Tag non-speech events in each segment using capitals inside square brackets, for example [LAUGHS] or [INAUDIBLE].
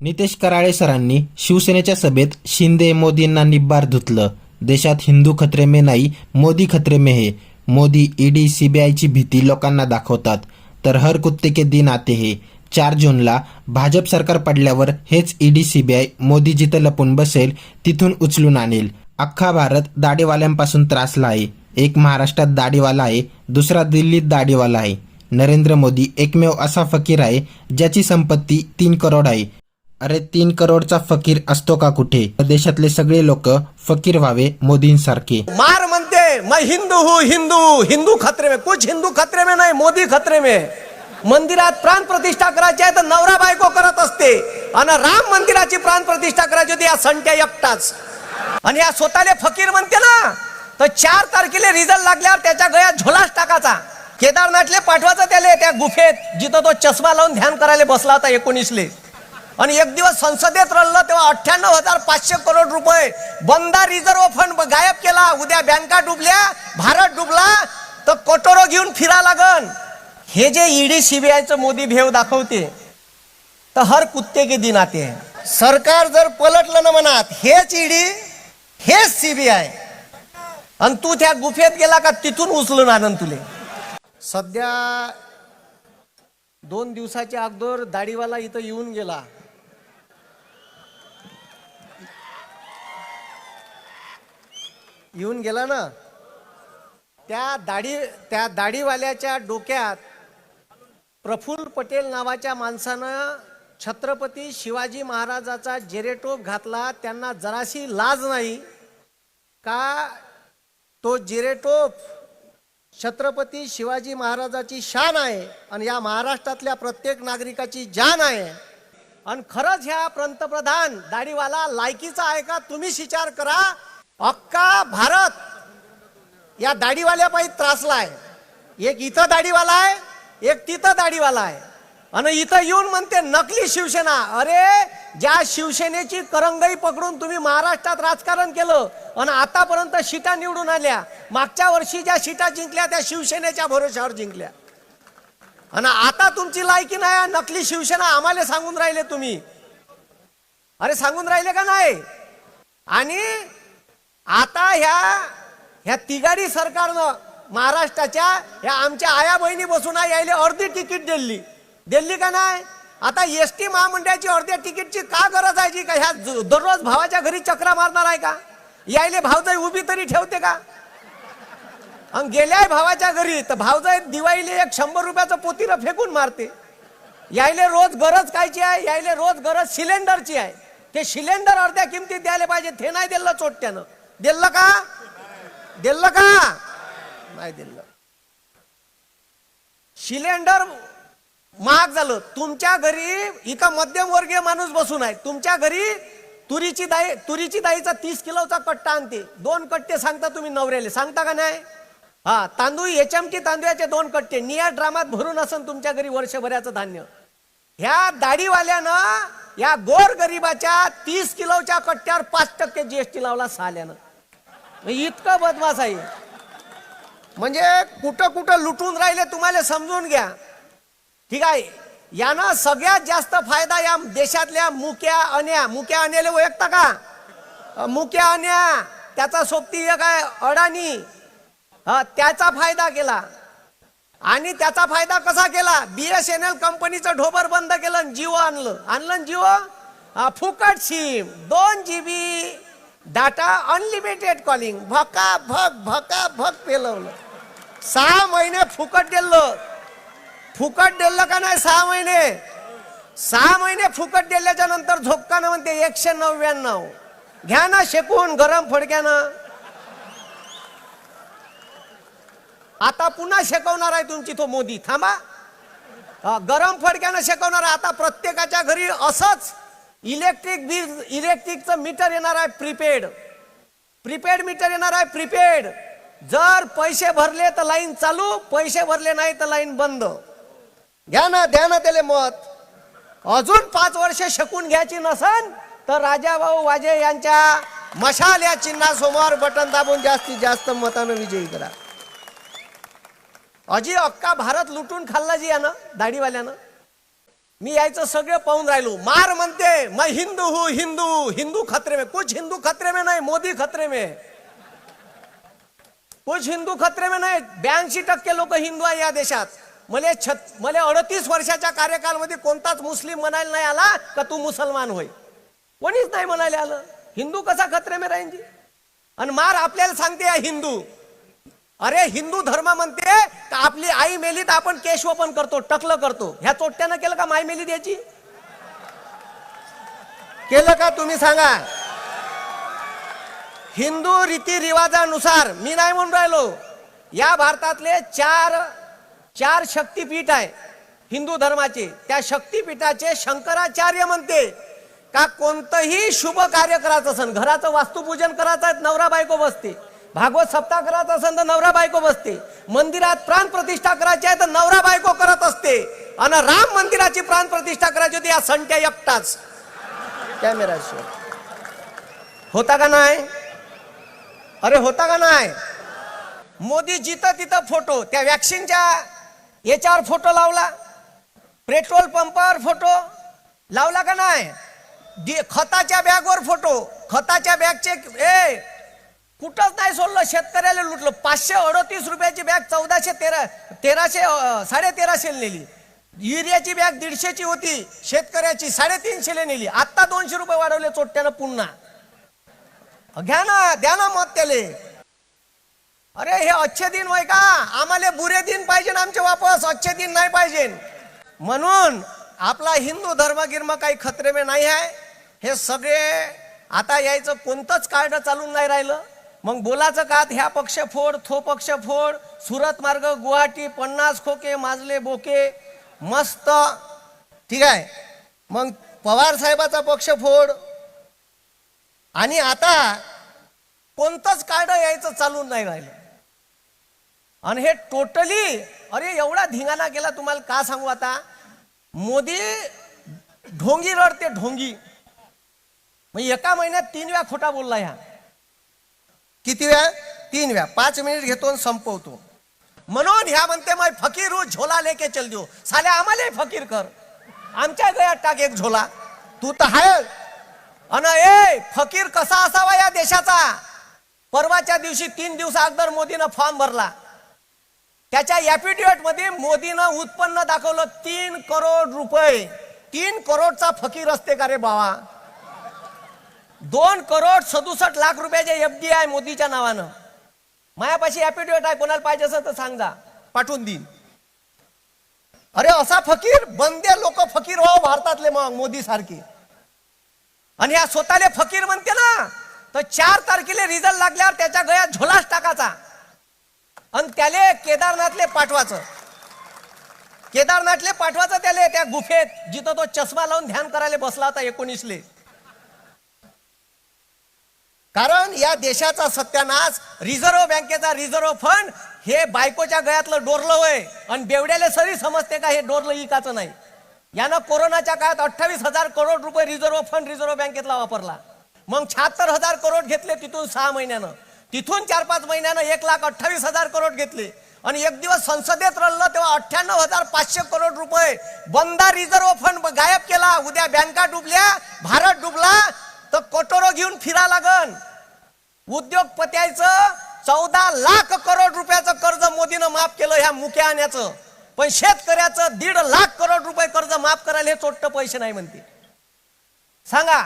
नितेश कराळे सरांनी शिवसेनेच्या सभेत शिंदे मोदींना निब्बार धुतलं. देशात हिंदू खतरे में नाही मोदी खतरे में हे. मोदी ईडी सीबीआयची भीती लोकांना दाखवतात. तर हर कुत्ते के दिन आते हे. चार जूनला भाजप सरकार पडल्यावर हेच ईडी सीबीआय मोदी जिथं लपून बसेल तिथून उचलून आणेल. अख्खा भारत दाढीवाल्यांपासून त्रासला आहे. एक महाराष्ट्रात दाढीवाला आहे दुसरा दिल्लीत दाढीवाला आहे. नरेंद्र मोदी एकमेव असा फकीर आहे ज्याची संपत्ती तीन करोड आहे. अरे तीन करोडचा फकीर असतो का कुठे? देशातले सगळे लोक फकीर व्हावे मोदींसारखे. मार म्हणते मैं हिंदू हूँ हिंदू हिंदू खतरे में कुछ हिंदू खतरे में नाही मोदी खतरे में. मंदिरात प्राण प्रतिष्ठा करायची आहे तर नवरा बायको करत असते. आणि राम मंदिराची प्राण प्रतिष्ठा करायची होती या संट्या एकटाच. आणि या स्वतःले फकीर म्हणते ना तर चार तारखेला रिझल्ट लागल्यावर त्याच्या गळ्यात झोलाच टाकायचा. केदारनाथले पाठवायचं त्याले त्या गुफेत जिथं तो चष्मा लावून ध्यान करायला बसला होता एकोणीसले. आणि एक दिवस संसदेत रडलं तेव्हा अठ्ठ्याण्णव हजार पाचशे करोड रुपये बंदा रिझर्व्ह फंड गायब केला. उद्या बँका डुबल्या भारत डुबला तर कटोरो घेऊन फिरा लागन. हे जे ईडी सीबीआयचं मोदी भेव दाखवते तर हर कुत्ते के दिन आते सरकार जर पलटलं ना मनात हेच ईडी हेच सीबीआय आणि तू त्या गुफेत गेला का तिथून उचलून आनंद तुले. सध्या दोन दिवसाच्या अगोदर दाढीवाला इथं येऊन गेला. येऊन गेला ना त्या दाढी त्या दाढीवाल्याच्या डोक्यात प्रफुल्ल पटेल नावाच्या माणसानं छत्रपती शिवाजी महाराजाचा जेरेटोप घातला. त्यांना जराशी लाज नाही का? तो जिरेटोप छत्रपती शिवाजी महाराजाची शान आहे आणि या महाराष्ट्रातल्या प्रत्येक नागरिकाची जान आहे. आणि खरंच ह्या पंतप्रधान दाढीवाला लायकीचा आहे का? तुम्हीच विचार करा. अक्का भारत या दाढीवाल्या पाहिजे त्रासला आहे एक इथं दाढीवाला आहे एक तिथं दाढीवाला आहे. आणि इथं येऊन म्हणते नकली शिवसेना. अरे ज्या शिवसेनेची करंगई पकडून तुम्ही महाराष्ट्रात राजकारण केलं आणि आतापर्यंत सीटा निवडून आल्या मागच्या वर्षी ज्या सीटा जिंकल्या त्या शिवसेनेच्या भरोश्यावर जिंकल्या. आणि आता तुमची लायकी नाही नकली शिवसेना आम्हाला सांगून राहिले तुम्ही. अरे सांगून राहिले का नाही? आणि आता ह्या ह्या तिगाडी सरकारनं महाराष्ट्राच्या ह्या आमच्या आया बहिणी बसून आहे, यायले अर्धी तिकीट दिली. दिल्ली का नाही? आता एस टी महामंडळाची अर्ध्या तिकीटची का गरज आहे जी का? ह्या दररोज भावाच्या घरी चक्रा मारणार आहे का? यायले भावजाई उभी तरी ठेवते का? आणि गेल्याय भावाच्या घरी तर भावजाई दिवाळीले एक शंभर रुपयाचं पोतीला फेकून मारते. यायले रोज गरज कायची आहे? यायले रोज गरज सिलेंडरची आहे. ते सिलेंडर अर्ध्या किमतीत द्यायला पाहिजे ते नाही दिलं चोट्ट्यानं. दिलं का? दिलं का? नाही दिलं. सिलेंडर महाग झालं. तुमच्या घरी इथं मध्यमवर्गीय माणूस बसून आहे. तुमच्या घरी तुरीची दाई तुरीची दाईचा तीस किलोचा कट्टा आणते. दोन कट्टे सांगता तुम्ही नवऱ्याले. सांगता का नाही? हा तांदूळ एचएमटी तांदूळाचे दोन कट्टे. निया ड्रामात भरून असन तुमच्या घरी वर्षभराचं धान्य. ह्या दाढीवाल्यानं या गोर गरिबाच्या तीस किलोच्या कट्ट्यावर पाच टक्के जीएसटी लावला साल्यानं इतकं बदमाश आहे. म्हणजे कुठं कुठं लुटून राहिले तुम्हाला समजून घ्या. ठीक आहे. यानं सगळ्यात जास्त फायदा या देशातल्या मुक्या अन्या मुक्या अन्याला ओळखता का? मुक्या अन्या त्याचा सोबती एक आहे अडाणी. हा त्याचा फायदा केला. आणि त्याचा फायदा कसा केला? बी एस एन एल कंपनीचं ढोबर बंद केलं जिओ आणलं. आणलं जिओ फुकट सिम दोन G B data unlimited calling भका भक भका भक पेलवलं. सहा महिने फुकट दिलं फुकट दिलं का नाही? सहा महिने. सहा महिने फुकट दिल्याच्या नंतर झोपकानं म्हणते एकशे नव्याण्णव. घ्या ना शेकून गरम फडक्यानं आता पुन्हा शेकवणार आहे तुमची तो मोदी. थांबा. गरम फडक्यानं शेकवणार आहे. आता प्रत्येकाच्या घरी असंच इलेक्ट्रिक बिल इलेक्ट्रिकचं मीटर येणार आहे प्रीपेड. प्रीपेड मीटर येणार आहे प्रीपेड. जर पैसे भरले तर लाईन चालू पैसे भरले नाही तर लाईन बंद. घ्या ना द्या ना त्याले मत. अजून पाच वर्ष शकून घ्यायची नसन तर राजाभाऊ वाजे यांच्या मशाल या चिन्हासमोर बटन दाबून जास्तीत जास्त मतानं विजयी करा. अजी अक्का भारत लुटून खाल्ला जी यानं दाढीवाल्यानं. मी यायचं सगळं पाहून राहिलो. मार म्हणते मैं हिंदू हूँ हिंदू हिंदू खतरे में कुछ हिंदू खतरे में नाही मोदी खतरे में. कुछ हिंदू खतरे में नाही ब्याऐंशी टक्के लोक हिंदू आहे या देशात. मले छत मले अडतीस वर्षाच्या कार्यकालमध्ये कोणताच मुस्लिम म्हणायला नाही आला का तू मुसलमान होय? कोणीच नाही म्हणायला आलं. हिंदू कसा खतरे में राहीन जी? आणि मार आपल्याला सांगते आहे हिंदू. अरे हिंदू धर्म म्हणते का आपली आई मेली तर आपण केशवपन करतो टकलं करतो. ह्या चोट्यानं केलं का माय मेली द्यायची? केलं का तुम्ही सांगा? हिंदू रीतिरिवाजानुसार मी नाही म्हणून राहिलो या भारतातले चार चार शक्तीपीठ आहे हिंदू धर्माचे. त्या शक्तीपीठाचे शंकराचार्य म्हणते का कोणतंही शुभ कार्य करायचं असेल घराचं वास्तुपूजन करायचं आहे नवरा बायको बसते भागवत सप्ताह करायचा असेल तर नवरा बायको बसते. मंदिरात प्राण प्रतिष्ठा करायची आहे तर नवरा बायको करत असते. आणि राम मंदिराची प्राण प्रतिष्ठा करायची होती या संट्या एकटाच. कॅमेरा होता का नाही? अरे होता का नाही? मोदी जिथं तिथं फोटो त्या वॅक्सिनच्या याच्यावर फोटो लावला. पेट्रोल पंपावर फोटो लावला का नाही? खताच्या बॅगवर फोटो. खताच्या बॅगचे ए कुठंच नाही सोडलं शेतकऱ्याला लुटलं. पाचशे अडतीस रुपयाची बॅग चौदाशे तेरा तेराशे साडे तेराशे नेली. युरियाची बॅग दीडशेची होती शेतकऱ्याची साडेतीनशेला नेली. आत्ता दोनशे रुपये वाढवले चोट्ट्यानं पुन्हा. घ्या ना द्या ना मत त्याले. अरे हे अच्छे दिन होय का? आम्हाला बुरे दिन पाहिजे आमचे वापस. अच्छे दिन नाही पाहिजे. म्हणून आपला हिंदू धर्म गिर्म काही खतरे में नाही आहे. हे सगळे आता यायचं कोणतंच कार्ड चालून नाही राहिलं. मग बोलाचं का ह्या पक्ष फोड थो पक्ष फोड सुरत मार्ग गुवाहाटी पन्नास खोके माजले बोके मस्त. ठीक आहे. मग पवार साहेबाचा पक्ष फोड. आणि आता कोणतंच कार्ड यायचं चालून नाही राहिलं. आणि हे टोटली अरे एवढा धिंगाणा केला तुम्हाला का सांगू आता? मोदी ढोंगी रडते ढोंगी. मग एका महिन्यात तीन वेळा खोटा बोलला ह्या. किती वेळा? तीन वेळा. पाच मिनिट घेतो आणि संपवतो. म्हणून ह्या म्हणते मग फकीर हूँ, झोला लेके चल देऊ. साले आम्हाला फकीर कर. आमच्या गळ्यात टाक एक झोला. तू तर आहे अन ए फकीर कसा असावा या देशाचा? परवाच्या दिवशी तीन दिवस अगोदर मोदीनं फॉर्म भरला. त्याच्या ऍफिडेव्हिटमध्ये मोदीनं उत्पन्न दाखवलं तीन करोड रुपये. तीन करोडचा फकीर असते का रे बाबा? दोन करोड सदुसष्ट लाख रुपयाचे एफ डी आहे मोदीच्या नावानं. मायापाशी ऍफिडेव्हिट आहे कोणाला पाहिजे असेल तर सांग. जा पाठवून देईन. अरे असा फकीर बंदे लोक फकीर हो भारतातले मग मोदी सारखे. आणि या स्वतःले फकीर म्हणते ना तर चार तारखेला रिझल्ट लागल्यावर त्याच्या गळ्यात झोलाच टाकायचा. आणि त्याले केदारनाथले पाठवायचं. केदारनाथले पाठवायचं त्याले त्या गुफेत जिथं तो चष्मा लावून ध्यान करायला बसला होता एकोणीसले. कारण या देशाचा सत्यानाश रिझर्व्ह बँकेचा रिझर्व्ह फंड हे बायकोच्या गळ्यातलं डोरलं होय. आणि बेवड्याला सरी समजते का हे डोरलं इकाचं नाही? यानं कोरोनाच्या काळात अठ्ठावीस हजार करोड रुपये रिझर्व्ह फंड रिझर्व्ह बँकेतला वापरला. मग शहात्तर हजार करोड घेतले तिथून सहा महिन्यानं. तिथून चार पाच महिन्यानं एक लाख अठ्ठावीस हजार करोड घेतले. आणि एक दिवस संसदेत रडलं तेव्हा अठ्ठ्याण्णव हजार पाचशे करोड रुपये बंदा रिझर्व्ह फंड गायब केला. उद्या बँका डुबल्या भारत डुबला तर कटोरो घेऊन फिरा लागन. उद्योगपत्याचं चौदा लाख करोड रुपयाचं कर्ज मोदीनं माफ केलं ह्या मुख्या आण्याचं. पण शेतकऱ्याचं दीड लाख करोड रुपये कर्ज माफ करायला हे चोट्ट पैसे नाही म्हणते. सांगा.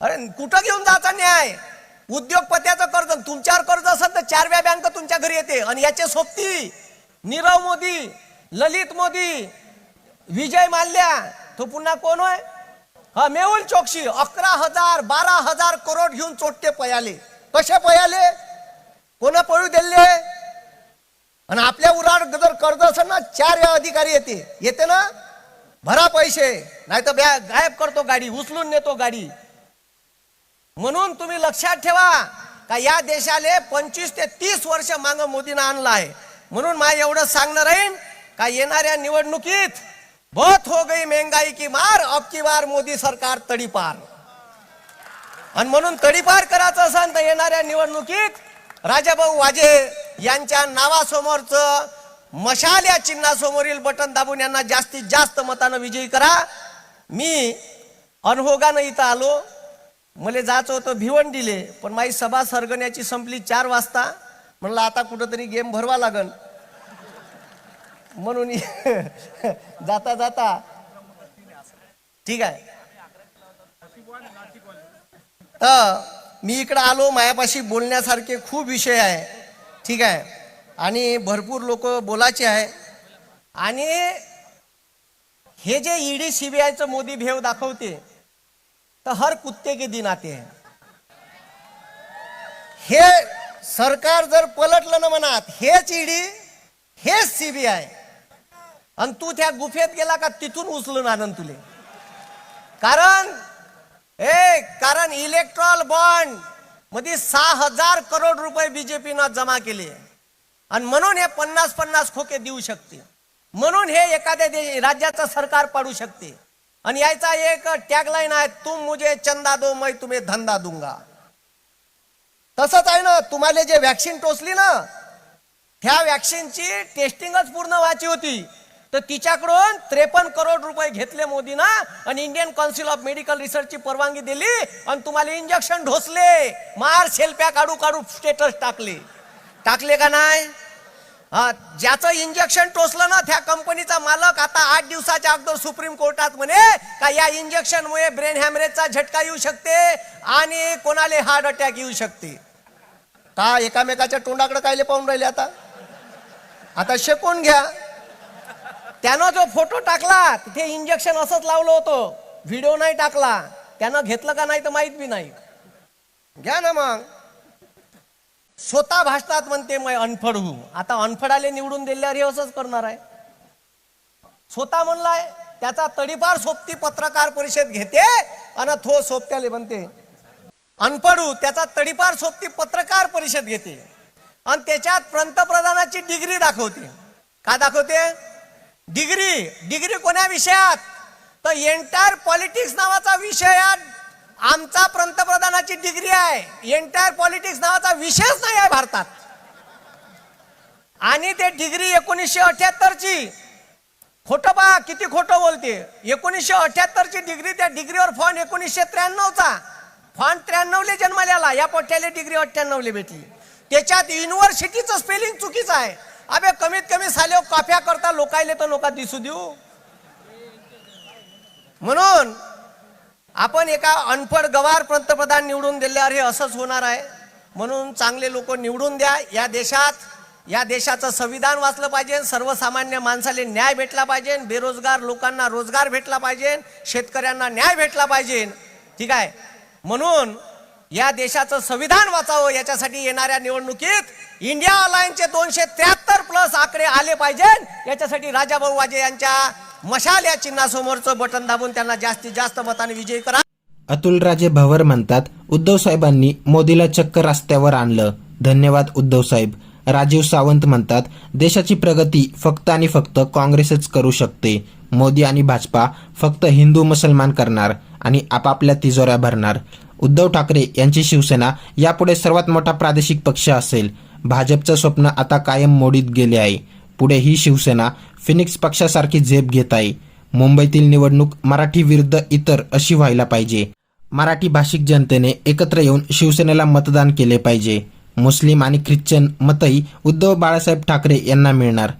अरे कुठं घेऊन जायचा न्याय? उद्योगपत्याचं कर्ज तुमच्यावर कर्ज असेल तर चारव्या बँक तुमच्या घरी येते. आणि याचे सोबती नीरव मोदी ललित मोदी विजय माल्या तो पुन्हा कोण होय? हा मेहुल चोक्सी अकरा हजार बारा हजार करोड घेऊन चोट्टे पयाले. कसे पयाले? कोणा पळू दिले आणि आपल्या उराड जर कर्ज असेल ना चार अधिकारी येते. येते ना? भरा पैसे नाही तर गायब करतो गाडी उचलून नेतो गाडी. म्हणून तुम्ही लक्षात ठेवा का या देशाले पंचवीस ते तीस वर्ष मांग मोदीनं आणलं आहे. म्हणून मा एवढं सांगणं राहीन का येणाऱ्या निवडणुकीत बहुत हो गई महंगाई की मार अब की बार मोदी सरकार तडीपार। आणि म्हणून तडीपार करायचं असेल तर येणाऱ्या निवडणुकीत राजाभाऊ वाजे यांच्या नावासमोरचं मशाल या चिन्हासमोरील बटन दाबून यांना जास्तीत जास्त मतानं विजयी करा. मी अनहोगानं इथं आलो. मला जायचं होतं भिवंडीले पण माझी सभा सरगण्याची संपली चार वाजता. म्हणलं आता कुठंतरी गेम भरवा लागन. म्हणून [LAUGHS] जाता जाता ठीक आहे. तर मी इकडं आलो मायापाशी बोलण्यासारखे खूप विषय आहे. ठीक आहे. आणि भरपूर लोक बोलायचे आहे. आणि हे जे ईडी सीबीआयचं मोदी भेव दाखवते तर हर कुत्ते के दिन आते है। हे सरकार जर पलटलं ना मनात हेच ईडी हेच सीबीआय आणि तू त्या गुफेत गेला का तिथून उचलून आनंद तुले? कारण हे कारण इलेक्ट्रॉल बॉन्डमध्ये सहा हजार करोड रुपये बीजेपीनं जमा केले. आणि म्हणून हे पन्नास पन्नास खोके देऊ शकते. म्हणून हे एखाद्या दे- राज्याचं सरकार पाडू शकते. आणि याचा एक टॅगलाईन आहे तुम मुझे चंदा दो मै तुम्ही धंदा दुंगा. तसंच आहे ना तुम्हाला जे वॅक्सिन टोचली ना ह्या व्हॅक्सिनची टेस्टिंगच पूर्ण व्हायची होती. तर तिच्याकडून त्रेपन्न करोड रुपये घेतले मोदीना आणि इंडियन काउन्सिल ऑफ मेडिकल रिसर्चची परवानगी दिली आणि तुम्हाला इंजेक्शन ढोसले. मार सेल्फ्या काढू काढू स्टेटस टाकले. टाकले का नाही? हा ज्याचं इंजेक्शन टोचलं ना त्या कंपनीचा मालक आता आठ दिवसाच्या अगोदर सुप्रीम कोर्टात म्हणे का या इंजेक्शनमुळे ब्रेन हॅमरेजचा झटका येऊ शकते आणि कोणाला हार्ट अटॅक येऊ शकते. का एकामेकाच्या तोंडाकडे कायले पाहून राहिले आता? आता शेकून घ्या. त्यानं जो फोटो टाकला तिथे इंजेक्शन असंच लावलं होतं. व्हिडिओ नाही टाकला. त्यानं घेतलं का नाही तर माहीत बी नाही. घ्या ना मग. स्वतः भाषणात म्हणते मग अनफड हू आता अनफडाले निवडून दिल्यावर हे असंच करणार आहे. स्वतः म्हणलाय त्याचा तडीपार सोबती पत्रकार परिषद घेते आणि थो सोबत्याले म्हणते अनपडू त्याचा तडीपार सोबती पत्रकार परिषद घेते. आणि त्याच्यात पंतप्रधानाची डिग्री दाखवते. का दाखवते? डिग्री डिग्री कोण्या विषयात? तर एंटायर पॉलिटिक्स नावाचा विषय आमचा पंतप्रधानाची डिग्री आहे. एंटायर पॉलिटिक्स नावाचा विषयच नाही आहे भारतात. आणि ते डिग्री एकोणीसशे अठ्याहत्तरची. खोटं पहा किती खोटं बोलते. एकोणीसशे अठ्याहत्तरची डिग्री त्या डिग्रीवर फॉन्ट एकोणीसशे त्र्याण्णवचा. फॉन्ट त्र्याण्णवले जन्मलेला या पोट्याला डिग्री अठ्ठ्याण्णवले भेटली. त्याच्यात युनिव्हर्सिटीचं स्पेलिंग चुकीचं आहे. अबे कमीत कमी साले काफ्या करता लोकायले तर लोक दिसू देऊ. म्हणून आपण एका अनपढ गवार पंतप्रधान निवडून दिल्यावर हे असंच होणार आहे. म्हणून चांगले लोक निवडून द्या. या देशात या देशाचं संविधान वाचलं पाहिजे सर्वसामान्य माणसाला न्याय भेटला पाहिजे बेरोजगार लोकांना रोजगार भेटला पाहिजे शेतकऱ्यांना न्याय भेटला पाहिजे. ठीक आहे? म्हणून या देशाचं संविधान वाचावं याच्यासाठी येणाऱ्या निवडणुकीत इंडिया अलायन्सचे दोनशे त्र्याहत्तर प्लस आकडे आले पाहिजे. याच्यासाठी राजाभाऊ वाजे यांच्या मशाल या चिन्हासमोरचं बटन दाबून त्यांना जास्तीत जास्त मताने विजयी करा. अतुलराजे भवर म्हणतात उद्धव साहेबांनी मोदीला चक्क रस्त्यावर आणलं. धन्यवाद उद्धव साहेब. राजीव सावंत म्हणतात देशाची प्रगती फक्त आणि फक्त काँग्रेसच करू शकते. मोदी आणि भाजपा फक्त हिंदू मुसलमान करणार आणि आपापल्या तिजोऱ्या भरणार. उद्धव ठाकरे यांची शिवसेना यापुढे सर्वात मोठा प्रादेशिक पक्ष असेल. भाजपचं स्वप्न आता कायम मोडीत गेले आहे. पुढे ही शिवसेना फिनिक्स पक्षासारखी झेप घेत आहे. मुंबईतील निवडणूक मराठी विरुद्ध इतर अशी व्हायला पाहिजे. मराठी भाषिक जनतेने एकत्र येऊन शिवसेनेला मतदान केले पाहिजे. मुस्लिम आणि ख्रिश्चन मतही उद्धव बाळासाहेब ठाकरे यांना मिळणार.